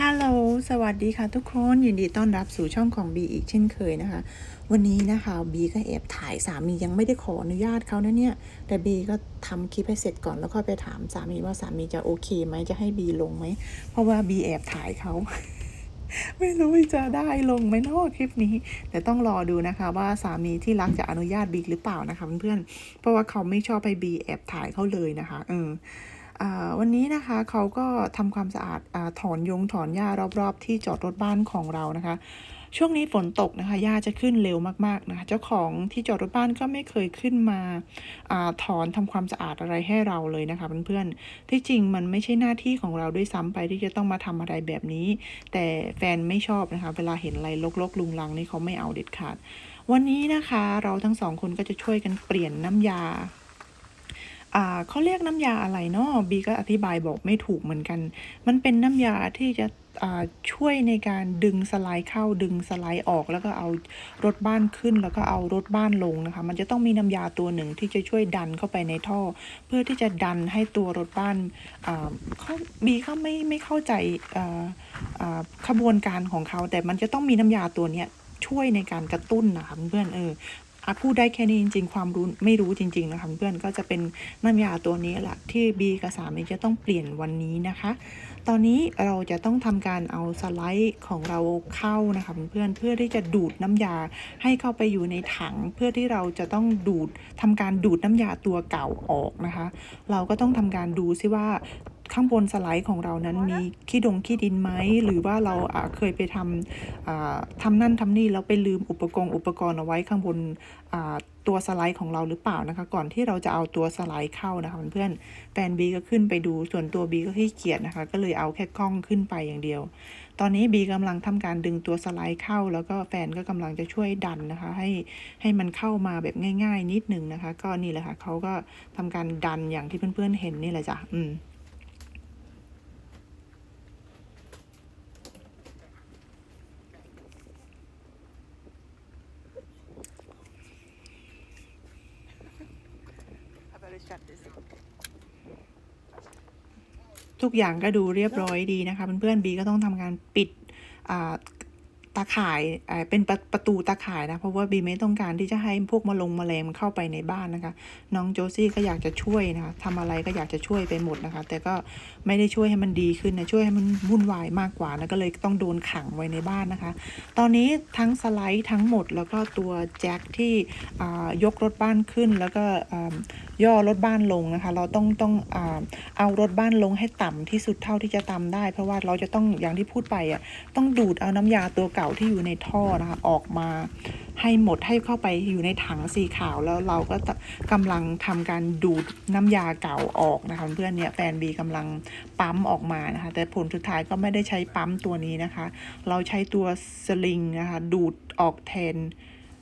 ฮัลโหล สวัสดีค่ะทุกคน ยินดีต้อนรับสู่ช่องของบีอีกเช่นเคยนะคะ วันนี้นะคะบีก็แอบถ่ายสามียังไม่ได้ขออนุญาตเขานะเนี่ย แต่บีก็ทำคลิปให้เสร็จก่อนแล้วค่อยไปถามสามีว่าสามีจะโอเคไหมจะให้บีลงไหม เพราะว่าบีแอบถ่ายเขา ไม่รู้จะได้ลงไหมเนอะคลิปนี้ แต่ต้องรอดูนะคะว่าสามีที่รักจะอนุญาตบีหรือเปล่านะคะเพื่อนๆ เพราะว่าเขาไม่ชอบให้บีแอบถ่ายเขาเลยนะคะ เออ วันนี้นะคะเขาก็ทำความสะอาดอถอนยงถอนหญ้ารอบๆ ที่จอดรถบ้านของเรานะคะ ช่วงนี้ฝนตกนะคะหญ้าจะขึ้นเร็วมากๆนะคะเจ้าของที่จอดรถบ้านก็ไม่เคยขึ้นมาอาถอนทำความสะอาดอะไรให้เราเลยนะคะเพื่อนๆที่จริงมันไม่ใช่หน้าที่ของเราด้วยซ้ำไปที่จะต้องมาทำอะไรแบบนี้ แต่แฟนไม่ชอบนะคะ เวลาเห็นอะไรลกๆลุงลังนี่เขาไม่เอาเด็ดขาด วันนี้นะคะ เราทั้งสองคนก็จะช่วยกันเปลี่ยนน้ำยาอ่า เขาเรียกน้ำยาอะไรเนาะบีก็อธิบายบอกไม่ถูกเหมือนกัน มันเป็นน้ำยาที่จะช่วยในการดึงสไลด์เข้าดึงสไลด์ออก แล้วก็เอารถบ้านขึ้นแล้วก็เอารถบ้านลงนะคะ มันจะต้องมีน้ำยาตัวหนึ่งที่จะช่วยดันเข้าไปในท่อ เพื่อที่จะดันให้ตัวรถบ้านเขาบีก็ไม่ไม่เข้าใจขบวนการของเขา แต่มันจะต้องมีน้ำยาตัวเนี้ยช่วยในการกระตุ้นนะคะเพื่อนเออ อะพูดได้แค่นี้จริง ๆ ความรู้ไม่รู้จริง ๆ นะคะเพื่อนก็จะเป็นน้ำยาตัวนี้แหละที่บีกับสามีจะต้องเปลี่ยนวันนี้นะคะ ตอนนี้เราจะต้องทำการเอาสไลด์ของเราเข้านะคะเพื่อนเพื่อที่จะดูดน้ำยาให้เข้าไปอยู่ในถัง เพื่อที่เราจะต้องดูดทำการดูดน้ำยาตัวเก่าออกนะคะ เราก็ต้องทำการดูซิว่า ข้างบนสไลด์ของเรานั้นมีขี้ดงขี้ดินไหมหรือว่าเราอะเคยไปทำอ่าทำนั่นทำนี่แล้วไปลืมอุปกรณ์อุปกรณ์เอาไว้ข้างบนอ่าตัวสไลด์ของเราหรือเปล่านะคะ ก่อนที่เราจะเอาตัวสไลด์เข้านะคะเพื่อนๆแฟนบีก็ขึ้นไปดูส่วนตัวบีก็ขี้เกียจนะคะ ก็เลยเอาแค่กล้องขึ้นไปอย่างเดียว ตอนนี้บีกำลังทำการดึงตัวสไลด์เข้า แล้วก็แฟนก็กำลังจะช่วยดันนะคะ ให้ให้มันเข้ามาแบบง่าย ๆ นิดหนึ่งนะคะ ก็นี่แหละค่ะเขาก็ทำการดันอย่างที่เพื่อนๆเห็นนี่แหละจ้ะอืม ทุกอย่างก็ดูเรียบร้อยดีนะคะเพื่อนๆบีก็ต้องทำการปิดอ่า ตาข่ายอ่าเป็นประประตูตาข่ายนะ เพราะว่าบีไม่ต้องการที่จะให้พวกมาลงแมลงมันเข้าไปในบ้านนะคะ น้องโจซี่ก็อยากจะช่วยนะคะทำอะไรก็อยากจะช่วยไปหมดนะคะ แต่ก็ไม่ได้ช่วยให้มันดีขึ้นนะช่วยให้มันวุ่นวายมากกว่านะก็เลยต้องโดนขังไว้ในบ้านนะคะ ตอนนี้ทั้งสไลด์ทั้งหมดแล้วก็ตัวแจ็คที่อ่ายกรถบ้านขึ้นแล้วก็อ่าย่อรถบ้านลงนะคะ เราต้องต้องอาเอารถบ้านลงให้ต่ำที่สุดเท่าที่จะต่ำได้ เพราะว่าเราจะต้องอย่างที่พูดไปอะต้องดูดเอาน้ำยาตัวเก่าที่อยู่ในท่อนะคะ ออกมาให้หมดให้เข้าไปอยู่ในถังสีขาวแล้วเราก็กำลังทำการดูดน้ำยาเก่าออกนะคะเพื่อนเนี่ยแฟนบีกำลังปั๊มออกมานะคะ แต่ผลสุดท้ายก็ไม่ได้ใช้ปั๊มตัวนี้นะคะ เราใช้ตัวสลิงนะคะ ดูดออกแทน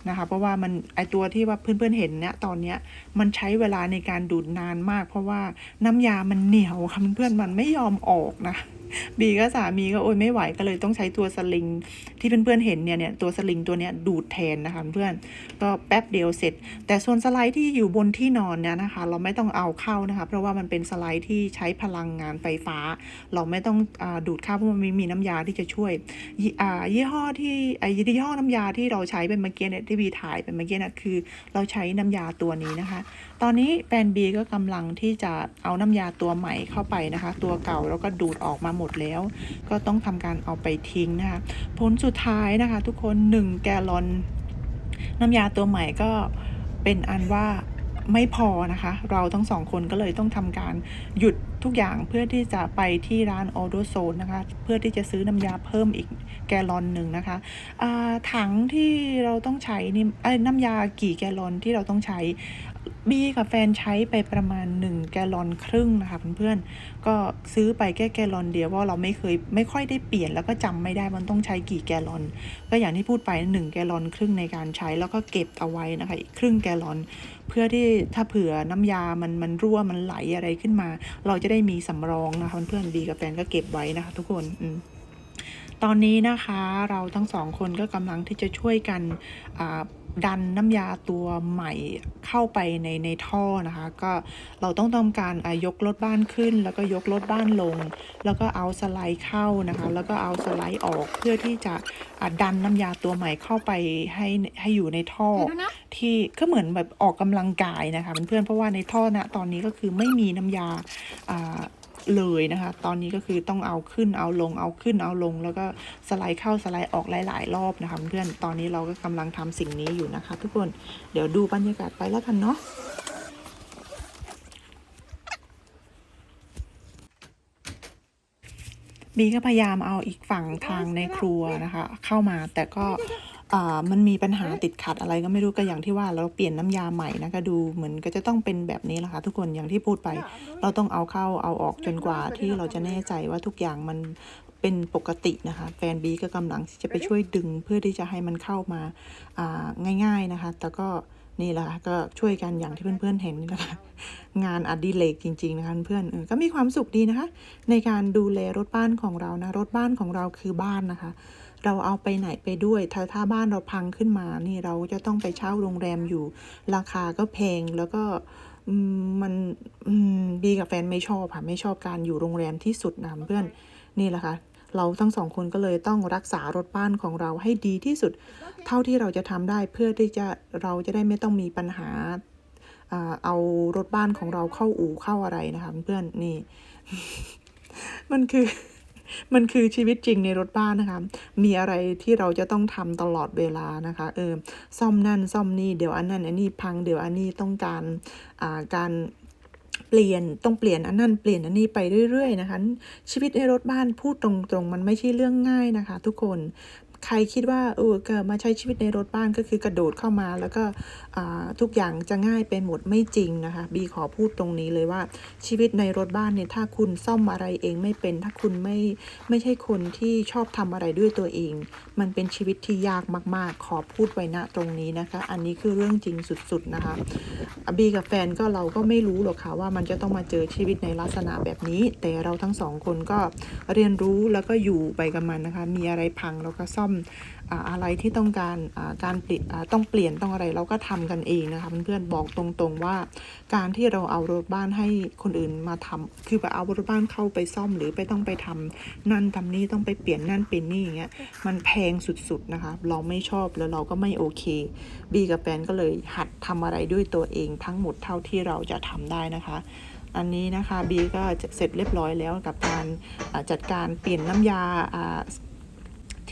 นะคะเพราะว่ามันไอตัวที่ว่าเพื่อนๆเห็นเนี่ยตอนเนี้ยมันใช้เวลาในการดูดนานมาก เพราะว่าน้ำยามันเหนียวค่ะเพื่อนๆมันไม่ยอมออกนะ บีก็สามีก็โอ้ยไม่ไหวก็เลยต้องใช้ตัวสลิง ที่เพื่อนๆเห็นเนี่ยเนี่ยตัวสลิงตัวเนี้ยดูดแทนนะคะเพื่อนก็แป๊บเดียวเสร็จ แต่ส่วนสไลด์ที่อยู่บนที่นอนเนี่ยนะคะ เราไม่ต้องเอาเข้านะคะ เพราะว่ามันเป็นสไลด์ที่ใช้พลังงานไฟฟ้า เราไม่ต้องอดูดเข้าเพราะมันมีน้ำยาที่จะช่วยยี่อ่ายี่ห้อที่ไอยี่ห้อน้ำยาที่เราใช้เป็นเมื่อกี้เนี่ยที่บีถ่ายเป็นเมื่อกี้นะคือ เราใช้น้ำยาตัวนี้นะคะ ตอนนี้แฟนบีก็กำลังที่จะเอาน้ำยาตัวใหม่เข้าไปนะคะ ตัวเก่าแล้วก็ดูดออกมาหมดแล้ว ก็ต้องทำการเอาไปทิ้งนะคะผลสุดท้ายนะคะ ทุกคน 1 แกลลอน น้ำยาตัวใหม่ก็เป็นอันว่า ไม่พอนะคะ เราทั้งสองคนก็เลยต้องทำการหยุดทุกอย่างเพื่อที่จะไปที่ร้านออโดโซนนะคะ เพื่อที่จะซื้อน้ำยาเพิ่มอีกแกลลอนหนึ่งนะคะถังที่เราต้องใช้นี่น้ำยากี่แกลลอนที่เราต้องใช้บีกับแฟนใช้ไปประมาณ 1 แกลลอนครึ่งนะคะเพื่อนๆ ก็ซื้อไปแค่แกลลอนเดียวเพราะเราไม่เคยไม่ค่อยได้เปลี่ยนแล้วก็จำไม่ได้มันต้องใช้กี่แกลลอน ก็อย่างที่พูดไป 1 แกลลอนครึ่งในการใช้แล้วก็เก็บเอาไว้นะคะอีกครึ่งแกลลอน เพื่อที่ถ้าเผื่อน้ำยามันมันรั่วมันไหลอะไรขึ้นมา เราจะได้มีสำรองนะคะเพื่อนๆบีกับแฟนก็เก็บไว้นะคะ ทุกคนอืตอนนี้นะคะเราทั้งสองคนก็กำลังที่จะช่วยกันอ่า ดันน้ำยาตัวใหม่เข้าไปในในท่อนะคะ ก็เราต้องทำการอะยกรถบ้านขึ้น แล้วก็ยกรถบ้านลง แล้วก็เอาสไลด์เข้านะคะ แล้วก็เอาสไลด์ออกเพื่อที่จะอะดันน้ำยาตัวใหม่เข้าไปให้ให้อยู่ในท่อ ที่ก็เหมือนแบบออกกำลังกายนะคะเพื่อนๆเพราะว่าในท่อนะตอนนี้ก็คือไม่มีน้ำยาอ่า เลยนะคะ ตอนนี้ก็คือต้องเอาขึ้นเอาลงเอาขึ้นเอาลง แล้วก็สไลด์เข้าสไลด์ออกหลาย ๆ รอบนะคะเพื่อนตอนนี้เราก็กำลังทำสิ่งนี้อยู่นะคะ ทุกคนเดี๋ยวดูบรรยากาศไปแล้วกันเนาะบีก็พยายามเอาอีกฝั่งทางในครัวนะคะ เข้ามาแต่ก็ มันมีปัญหาติดขัดอะไรก็ไม่รู้ก็อย่างที่ว่าเราเปลี่ยนน้ำยาใหม่นะคะดูเหมือนก็จะต้องเป็นแบบนี้แหละค่ะทุกคนอย่างที่พูดไป เราต้องเอาเข้าเอาออกจนกว่าที่เราจะแน่ใจว่าทุกอย่างมันเป็นปกตินะคะ แฟนบีก็กำลังที่จะไปช่วยดึงเพื่อที่จะให้มันเข้ามาอ่าง่าย ๆนะคะ แต่ก็นี่แหละค่ะก็ช่วยกันอย่างที่เพื่อนๆเห็นนี่แหละค่ะงานอดิเรกจริง ๆ นะคะเพื่อนๆเออก็มีความสุขดีนะคะ ในการดูแลรถบ้านของเรานะรถบ้านของเราคือบ้านนะคะ เราเอาไปไหนไปด้วย ถ้าถ้าบ้านเราพังขึ้นมานี่เราจะต้องไปเช่าโรงแรมอยู่ ราคาก็แพงแล้วก็มันมบีกับแฟนไม่ชอบค่ะไม่ชอบการอยู่โรงแรมที่สุดนะเพื่อนนี่แหละค่ะเราทั้งสองคนก็เลยต้องรักษารถบ้านของเราให้ดีที่สุด เท่าที่เราจะทำได้เพื่อที่จะเราจะได้ไม่ต้องมีปัญหาอ่าเอารถบ้านของเราเข้าอู่เข้าอะไรนะคะเพื่อนนี่ มันคือ มันคือชีวิตจริงในรถบ้านนะคะ มีอะไรที่เราจะต้องทำตลอดเวลานะคะ เออ ซ่อมนั่นซ่อมนี่เดี๋ยวอันนั้นอันนี้พังเดี๋ยวอันนี้ต้องการอ่าการเปลี่ยนต้องเปลี่ยนอันนั้นเปลี่ยนอันนี้ไปเรื่อยๆนะคะ ชีวิตในรถบ้านพูดตรงๆ มันไม่ใช่เรื่องง่ายนะคะ ทุกคน ใครคิดว่าเออก็มาใช้ชีวิตในรถบ้านก็คือกระโดดเข้ามา แล้วก็ทุกอย่างจะง่ายไปหมดไม่จริงนะคะบีขอพูดตรงนี้เลยว่าชีวิตในรถบ้านเนี่ยถ้าคุณซ่อมอะไรเองไม่เป็น ถ้าคุณไม่ไม่ใช่คนที่ชอบทำอะไรด้วยตัวเอง มันเป็นชีวิตที่ยากมาก ๆ ขอพูดไว้ณตรงนี้นะคะ อันนี้คือเรื่องจริงสุดๆนะคะบีกับแฟนก็เราก็ไม่รู้หรอกค่ะว่ามันจะต้องมาเจอชีวิตในลักษณะแบบนี้ แต่เราทั้งสองคนก็เรียนรู้แล้วก็อยู่ไปกับมันนะคะ มีอะไรพังเราก็ซ่อมอ่าอะไรที่ต้องการการเปลี่ยนต้องเปลี่ยนต้องอะไรเราก็ทำกันเองนะคะเพื่อนๆบอกตรงๆว่า การที่เราเอารถบ้านให้คนอื่นมาทำคือแบบเอารถบ้านเข้าไปซ่อมหรือไปต้องไปทำนั่นทำนี่ต้องไปเปลี่ยนนั่นเปลี่ยนนี่อย่างเงี้ยมันแพงสุดๆนะคะ เราไม่ชอบแล้วเราก็ไม่โอเคบีกับแฟนก็เลยหัดทำอะไรด้วยตัวเองทั้งหมดเท่าที่เราจะทำได้นะคะอันนี้นะคะบีก็เสร็จเรียบร้อยแล้วกับการจัดการเปลี่ยนน้ำยาอ่า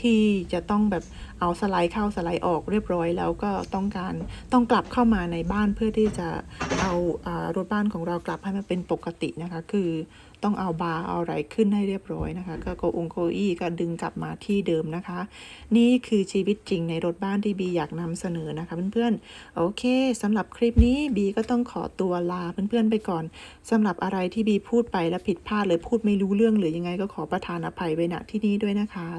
ที่จะต้องแบบเอาสไลด์เข้าสไลด์ออกเรียบร้อยแล้วก็ต้องการต้องกลับเข้ามาในบ้านเพื่อที่จะเอาอารถบ้านของเรากลับให้มันเป็นปกตินะคะ คือต้องเอาบาร์เอาอะไรขึ้นให้เรียบร้อยนะคะ ก็โกองโกอี้ก็ดึงกลับมาที่เดิมนะคะ นี่คือชีวิตจริงในรถบ้านที่บีอยากนำเสนอนะคะเพื่อนๆโอเคสำหรับคลิปนี้บีก็ต้องขอตัวลาเพื่อนๆไปก่อนสำหรับอะไรที่บีพูดไปแล้วผิดพลาดหรือพูดไม่รู้เรื่องหรือยังไงก็ขอประทานอภัยไว้ณที่นี้ด้วยนะคะ